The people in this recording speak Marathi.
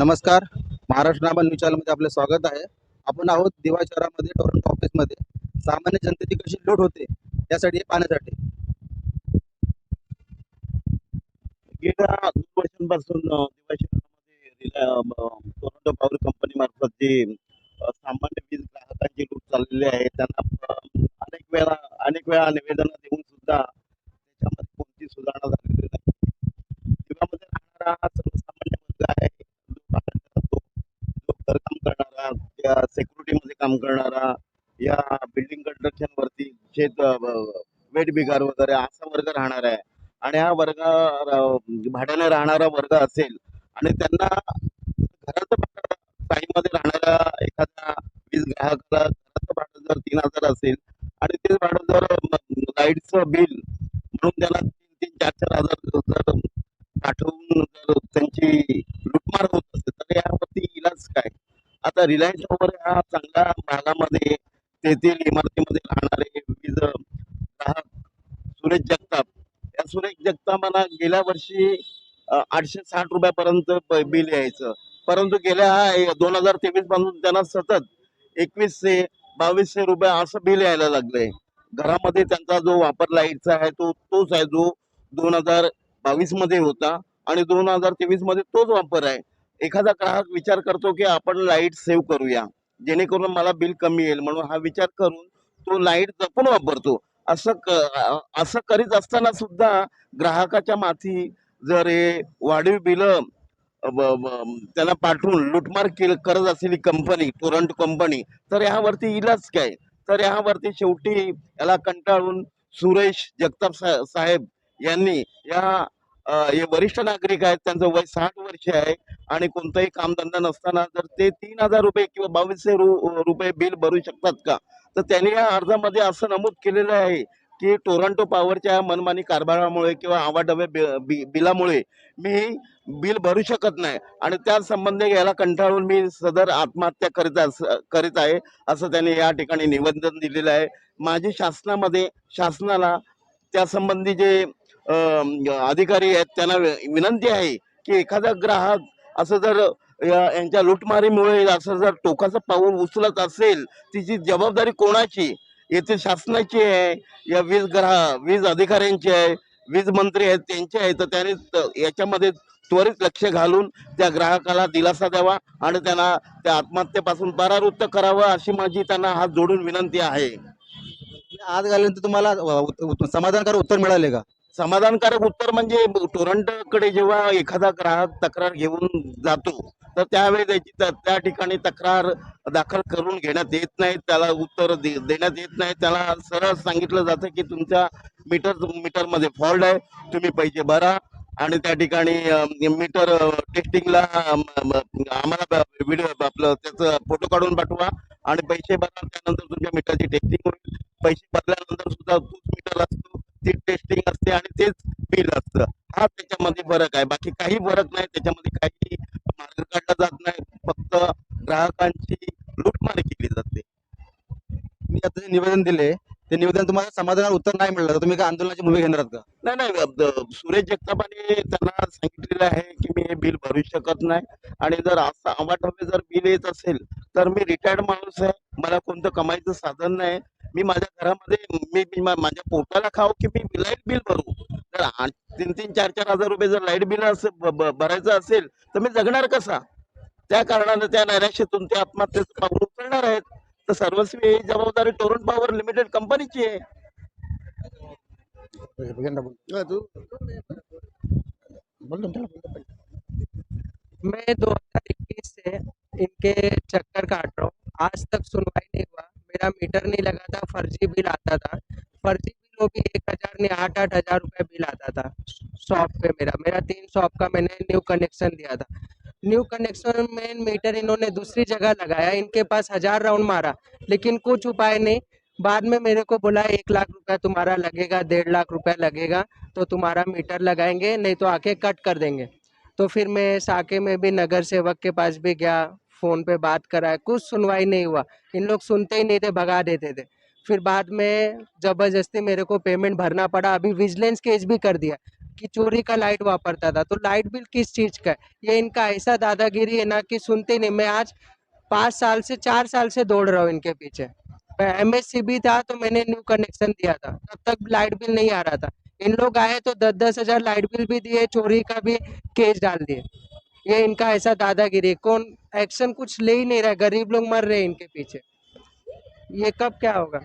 नमस्कार. महाराष्ट्र नामा न्यूज चॅनलमध्ये आपले स्वागत आहे. आपण आहोत दिवा शहरामध्ये टोरंटो ऑफिसमध्ये. सामान्य जनतेची कशी लूट होते यासाठी पाहण्यासाठी. गेल्या दोन वर्षांपासून दिवा शहरामध्ये टोरंटो पॉवर कंपनी मार्फत जे सामान्य वीज ग्राहकांची लूट चाललेली आहे त्यांना अनेक वेळा अनेक वेळा निवेदन देऊन सुद्धा त्याच्यामध्ये कोणती सुधारणा झालेली नाही. दिवामध्ये राहणारा हा सर्वसामान्य वर्ग आहे जो बाहेर राहतो जो घरकाम करणारा या सेक्युरिटीमध्ये काम करणारा या बिल्डिंग कन्स्ट्रक्शन वरती शेत वेट बिगार वगैरे असा वर्ग राहणार आहे. आणि हा वर्ग भाड्याने राहणारा वर्ग असेल आणि त्यांना घराचं भाडं राहणारा राहणाऱ्या एखाद्या वीज ग्राहकाला घराचं भाडं जर तीन हजार असेल आणि ते भाडं जर लाईटचं बिल म्हणून त्याला तीन तीन चार चार हजार जर पाठवून जर त्यांची लुटमार होत असेल तर यावरती इलाज काय? आता रिलायन्स वगैरे हा चांगल्या भागामध्ये तेथील इमारतीमध्ये राहणारे वीज ग्राहक सुरेश जगताप या सुरेश जगतापांना गेल्या वर्षी आठशे साठ रुपयापर्यंत बिल यायचं. परंतु गेल्या दोन हजार तेवीसपासून त्यांना सतत एकवीसशे बावीसशे रुपये असं बिल यायला लागलंय. घरामध्ये त्यांचा जो वापर लाईटचा आहे तो तोच आहे जो दोन हजार बावीसमध्ये होता आणि दोन हजार तेवीसमध्ये तोच वापर आहे. एखादा ग्राहक विचार करतो की आपण लाइट सेव्ह करूया जेणेकरून मला बिल कमी येईल. म्हणून हा विचार करून तो लाइट जपून वापरतो. असं क- असं करीत असताना सुद्धा ग्राहकाच्या माथी जर हे वाढीव बिल त्यांना पाठवून लुटमार केल करत असलेली कंपनी टोरंट कंपनी तर यावरती इलाज काय? तर यावरती शेवटी याला कंटाळून सुरेश जगताप सा- साहेब यांनी या हे वरिष्ठ नागरिक आहेत त्यांचं वय साठ वर्ष आहे आणि कोणताही कामधंदा नसताना जर ते तीन हजार रुपये किंवा बावीसशे रु- रुपये बिल भरू शकतात का? तर त्यांनी या अर्जामध्ये असं नमूद केलेलं आहे की टोरंटो पॉवरच्या मनमानी कारभारामुळे किंवा आवाडवे बि- बिलामुळे मी बिल भरू शकत नाही आणि त्या संबंधी याला कंटाळून मी सदर आत्महत्या करीत करीत आहे असं त्यांनी या ठिकाणी निवेदन दिलेलं आहे. माझी शासनामध्ये शासनाला त्यासंबंधी जे अधिकारी आहेत त्यांना विनंती आहे की एखादा ग्राहक असं जर यांच्या लुटमारीमुळे असं जर टोकाचं पाऊल उचलत असेल तिची जबाबदारी कोणाची? येथे शासनाची आहे या वीज ग्राह वीज अधिकाऱ्यांची आहे वीज मंत्री आहेत त्यांचे आहे तर त्याने याच्यामध्ये त्वरित लक्ष घालून त्या ग्राहकाला दिलासा द्यावा आणि त्यांना त्या आत्महत्येपासून परावृत्त करावं अशी माझी त्यांना हात जोडून विनंती आहे. आज घालून तुम्हाला समाधानकारक उत्तर मिळाले का? समाधानकारक उत्तर म्हणजे टोरंटोकडे जेव्हा एखादा ग्राहक तक्रार घेऊन जातो तर त्यावेळी त्याची त्या त्या ठिकाणी तक्रार दाखल करून घेण्यात येत नाही. त्याला उत्तर दे- देण्यात येत नाही. त्याला सरळ सांगितलं जातं की तुमच्या मीटर मीटरमध्ये फॉल्ट आहे तुम्ही पैसे भरा आणि त्या ठिकाणी मीटर टेस्टिंगला आम्हाला व्हिडिओ आपलं त्याचं फोटो काढून पाठवा आणि पैसे भरा. त्यानंतर तुमच्या मीटरची टेस्टिंग होईल. पैसे भरल्यानंतर सुद्धा टेस्टिंग असते आणि तेच बिल असतं. हा त्याच्यामध्ये फरक आहे. बाकी काही फरक नाही. त्याच्यामध्ये काही मार्ग काढला जात नाही. फक्त ग्राहकांची लूटमार केली जाते. मी आता जे निवेदन दिले ते निवेदन तुम्हाला समाधानावर उत्तर नाही मिळलं. तर तुम्ही काय आंदोलनाची भूमिका घेणार का? नाही नाही. सुरेश जगतापाने त्यांना सांगितलेलं आहे की मी हे बिल भरू शकत नाही. आणि जर असं अवाढव्य जर बिल येत असेल तर मी रिटायर्ड माणूस आहे. मला कोणतं कमाईचं साधन नाही. मी माझ्या घरामध्ये मी माझ्या पोटाला खाऊ की मी लाइट बिल भरू? तर तीन तीन चार चार हजार रुपये जर लाइट बिल भरायचं असेल तर मी जगणार कसा? त्या कारणानं त्या नैराश्यातून ते आत्महत्येचं पाऊल उचलणार आहेत. तर सर्वस्वी ही जबाबदारी टोरंट पॉवर लिमिटेड कंपनीची आहे. मैं 2021 से इनके चक्कर काट रहा हूँ। आज तक सुनवाई नहीं मेरा मीटर नहीं लगा था, फर्जी बिल आता था। फर्जी बिल वो भी एक हज़ार नहीं आठ आठ हज़ार रुपये बिल आता था। शॉप पे मेरा मेरा तीन शॉप का मैंने न्यू कनेक्शन दिया था। न्यू कनेक्शन में मीटर इन्होंने दूसरी जगह लगाया, इनके पास हज़ार राउंड मारा, लेकिन कुछ उपाय नहीं। बाद में मेरे को बोला, एक लाख रुपया तुम्हारा लगेगा, डेढ़ लाख रुपया लगेगा तो तुम्हारा मीटर लगाएँगे, नहीं तो आके कट कर देंगे। तो फिर मैं साके में भी नगर सेवक के पास भी गया फ़ोन पे बात कराया कुछ सुनवाई नहीं हुआ। इन लोग सुनते ही नहीं थे, भगा देते थे। फिर बाद में ज़बरदस्ती मेरे को पेमेंट भरना पड़ा। अभी विजिलेंस केस भी कर दिया कि चोरी का लाइट वापरता था। तो लाइट बिल किस चीज़ का है? ये इनका ऐसा दादागिरी है ना कि सुनते नहीं। मैं आज पाँच साल से, चार साल से दौड़ रहा हूँ इनके पीछे। एम एस भी था तो मैंने न्यू कनेक्शन दिया था। तब तक लाइट बिल नहीं आ रहा था। इन लोग आए तो दस दस हज़ार लाइट बिल भी दिए, चोरी का भी केस डाल दिए। ये इनका ऐसा दादागिरी कौन एक्शन कुछ ले ही नहीं रहा। है, गरीब लोग मर रहे हैं इनके पीछे। ये कब क्या होगा?